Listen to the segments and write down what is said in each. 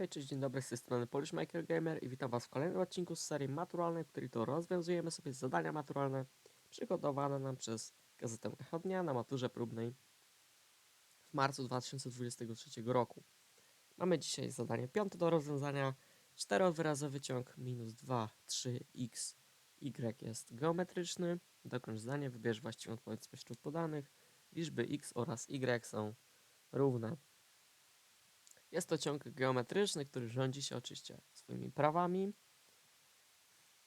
Hej, cześć, dzień dobry, z tej strony Polish Maker Gamer i witam was w kolejnym odcinku z serii maturalnej, w której to rozwiązujemy sobie zadania maturalne przygotowane nam przez gazetę Echo Dnia na maturze próbnej w marcu 2023 roku. Mamy dzisiaj zadanie piąte do rozwiązania, czterowyrazowy ciąg minus 2, 3, x, y jest geometryczny, dokończ zdanie, wybierz właściwą odpowiedź spośród podanych, liczby x oraz y są równe. Jest to ciąg geometryczny, który rządzi się oczywiście swoimi prawami.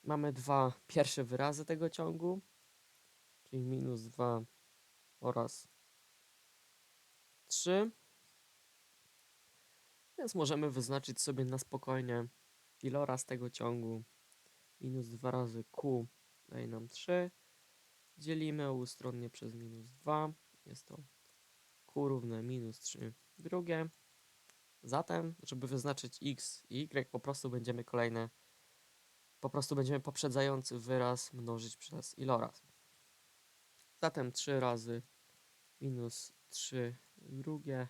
Mamy dwa pierwsze wyrazy tego ciągu, czyli minus 2 oraz 3. Więc możemy wyznaczyć sobie na spokojnie iloraz tego ciągu. Minus 2 razy q daje nam 3. Dzielimy obustronnie przez minus 2. Jest to q równe minus 3 drugie. Zatem, żeby wyznaczyć x i y, po prostu będziemy kolejne, po prostu będziemy poprzedzający wyraz mnożyć przez iloraz. Zatem 3 razy minus 3 drugie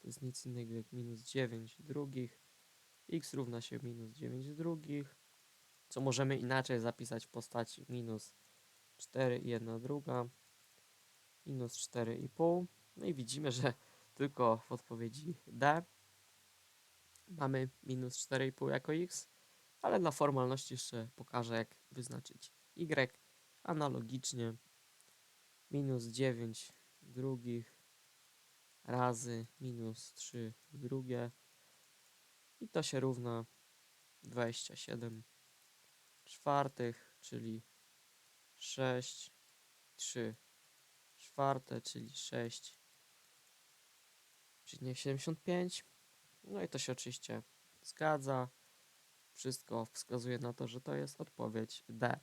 to jest nic innego jak minus 9 drugich. x równa się minus 9 drugich, co możemy inaczej zapisać w postaci minus 4 i 1 druga, minus 4,5. No i widzimy, że tylko w odpowiedzi D mamy minus 4,5 jako x, ale dla formalności jeszcze pokażę jak wyznaczyć y. Analogicznie minus 9 drugich razy minus 3 drugie i to się równa 27 czwartych, czyli 6, 3 czwarte, czyli 6, 75 no i to się oczywiście zgadza. Wszystko wskazuje na to, że to jest odpowiedź D.